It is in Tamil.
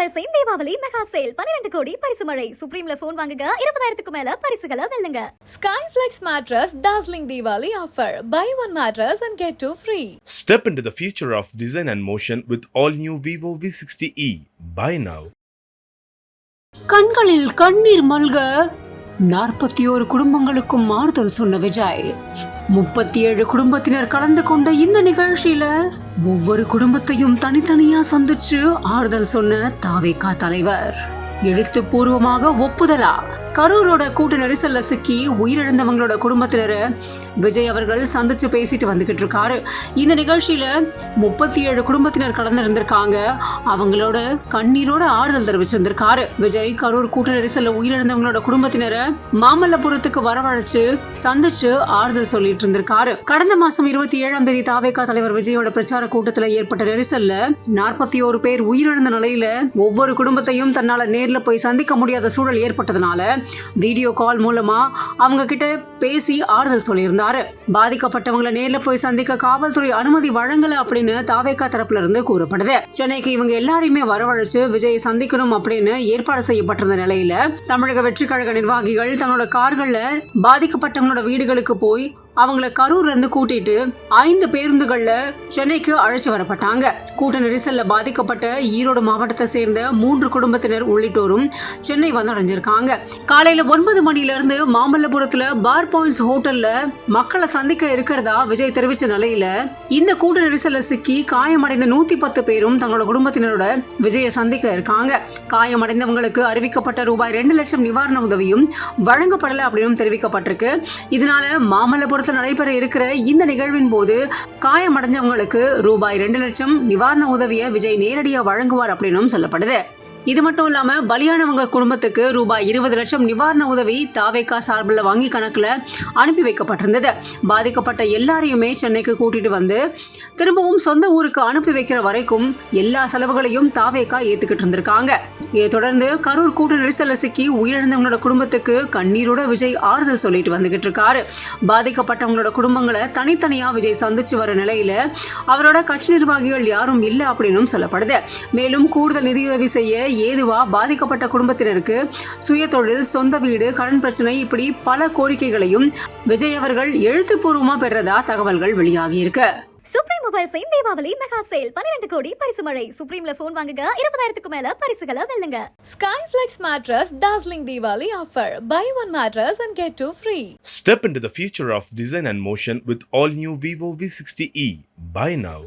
மொபைல்ஸின் தீபாவளி மெகா சேல் பன்னிரண்டு கோடி பரிசு மழை சுப்ரீம்ல போன் வாங்குங்க இருபதாயிரத்துக்கு மேல பரிசுகளை வெல்லுங்க Skyflex mattress dazzling Diwali offer. Buy one mattress and get two free. Step into the future of design and motion with all new Vivo V60e. Buy now. கண்களில் கண்ணீர் மல்க நாற்பத்தி ஓரு குடும்பங்களுக்கும் மாறுதல் சொன்ன விஜய் முப்பத்தி ஏழு குடும்பத்தினர் கலந்து கொண்ட இந்த நிகழ்ச்சியில ஒவ்வொரு குடும்பத்தையும் தனித்தனியா சந்திச்சு ஆறுதல் சொன்ன தாவேகா தலைவர். எழுத்துப்பூர்வமாக ஒப்புதலா? கரூரோட கூட்ட நெரிசல்ல சிக்கி உயிரிழந்தவங்களோட குடும்பத்தினரை விஜய் அவர்கள் சந்திச்சு பேசிட்டு வந்துகிட்டு இருக்காரு. இந்த நிகழ்ச்சியில முப்பத்தி ஏழு குடும்பத்தினர் கலந்துருந்திருக்காங்க. அவங்களோட கண்ணீரோட ஆறுதல் தெரிவிச்சிருந்திருக்காரு. விஜய் கரூர் கூட்ட நெரிசல்ல உயிரிழந்தவங்களோட குடும்பத்தினரை மாமல்லபுரத்துக்கு வரவழைச்சு சந்திச்சு ஆறுதல் சொல்லிட்டு இருந்திருக்காரு. கடந்த மாசம் இருபத்தி ஏழாம் தேதி தாவேகா தலைவர் விஜயோட பிரச்சார கூட்டத்துல ஏற்பட்ட நெரிசல்ல நாற்பத்தி ஓரு பேர் உயிரிழந்த நிலையில ஒவ்வொரு குடும்பத்தையும் தன்னால நேர்ல போய் சந்திக்க முடியாத சூழல் ஏற்பட்டதுனால வீடியோ கால் மூலமா அவங்க கிட்ட பேசி ஆறுதல் சொல்லியிருந்தாரு. பாதிக்கப்பட்டவங்களை நேரில் போய் சந்திக்க காவல்துறை அனுமதி வழங்கல அப்படின்னு தாவேகா தரப்புல இருந்து கூறப்படுது. சென்னைக்கு இவங்க எல்லாரையுமே வரவழைச்சு விஜய் சந்திக்கணும் அப்படின்னு ஏற்பாடு செய்யப்பட்டிருந்த நிலையில தமிழக வெற்றி கழக நிர்வாகிகள் தன்னோட கார்கள்ல பாதிக்கப்பட்டவங்களோட வீடுகளுக்கு போய் அவங்கள கரூர்ல இருந்து கூட்டிட்டு ஐந்து பேருந்துகள்ல சென்னைக்கு அழைச்சு வரப்பட்டாங்க. கூட்ட நெரிசல்ல பாதிக்கப்பட்ட ஈரோடு மாவட்டத்தை சேர்ந்த மூன்று குடும்பத்தினர் உள்ளிட்டோரும் சென்னை வந்தடைஞ்சிருக்காங்க. காலையில ஒன்பது மணில இருந்து மாமல்லபுரத்துல பார் பாயிண்ட்ஸ் ஹோட்டல்ல மக்களை சந்திக்க இருக்கிறதா விஜய் தெரிவித்த நிலையில இந்த கூட்ட நெரிசல்ல சிக்கி காயமடைந்த நூத்தி பத்து பேரும் தங்களோட குடும்பத்தினரோட விஜயை சந்திக்க இருக்காங்க. காயமடைந்தவங்களுக்கு அறிவிக்கப்பட்ட ரூபாய் ரெண்டு லட்சம் நிவாரண உதவியும் வழங்கப்படலை அப்படின்னு தெரிவிக்கப்பட்டிருக்கு. இதனால மாமல்லபுரம் மாவட்டத்தில் நடைபெற இருக்கிற இந்த நிகழ்வின் போது காயமடைஞ்சவங்களுக்கு ரூபாய் ரெண்டு லட்சம் நிவாரண உதவியை விஜய் நேரடியாக வழங்குவார் அப்படின்னும் சொல்லப்படுது. இது மட்டும் இல்லாமல் பலியானவங்க குடும்பத்துக்கு ரூபாய் இருபது லட்சம் நிவாரண உதவி தாவேக்கா சார்பில் வங்கி கணக்கில் அனுப்பி வைக்கப்பட்டிருந்தது. பாதிக்கப்பட்ட எல்லாரையுமே சென்னைக்கு கூட்டிட்டு வந்து திரும்பவும் சொந்த ஊருக்கு அனுப்பி வைக்கிற வரைக்கும் எல்லா செலவுகளையும் தாவேக்கா ஏத்துக்கிட்டு இருந்திருக்காங்க. இதை தொடர்ந்து கரூர் கூட்ட நெரிசல்ல சிக்கி உயிரிழந்தவங்களோட குடும்பத்துக்கு கண்ணீரோட விஜய் ஆறுதல் சொல்லிட்டு வந்துகிட்டு இருக்காரு. பாதிக்கப்பட்டவங்களோட குடும்பங்களை தனித்தனியா விஜய் சந்திச்சு வர நிலையில அவரோட கட்சி நிர்வாகிகள் யாரும் இல்லை அப்படின்னும் சொல்லப்படுது. மேலும் கூடுதல் நிதியுதவி செய்ய ஏதுவா பாதிக்கப்பட்ட குடும்பத்தினருக்கு சுய தொழில் சொந்த வீடு கடன் பிரச்சனை இப்படி பல கோரிக்கைகளையும் விஜய் அவர்கள் எழுத்துப்பூர்வமா பெறதா தகவல்கள் வெளியாகி இருக்கு சுப்ரீம் மொபைல்ஸின் தீபாவளி மெகா சேல் பன்னிரண்டு கோடி பரிசு மழை சுப்ரீம்ல போன் வாங்குங்க இருபதாயிரத்துக்கு மேல பரிசுகளை வெல்லுங்க Skyflex mattress dazzling Diwali offer. Buy one mattress and get two free. Step into the future of design and motion with all new Vivo V60e. Buy now.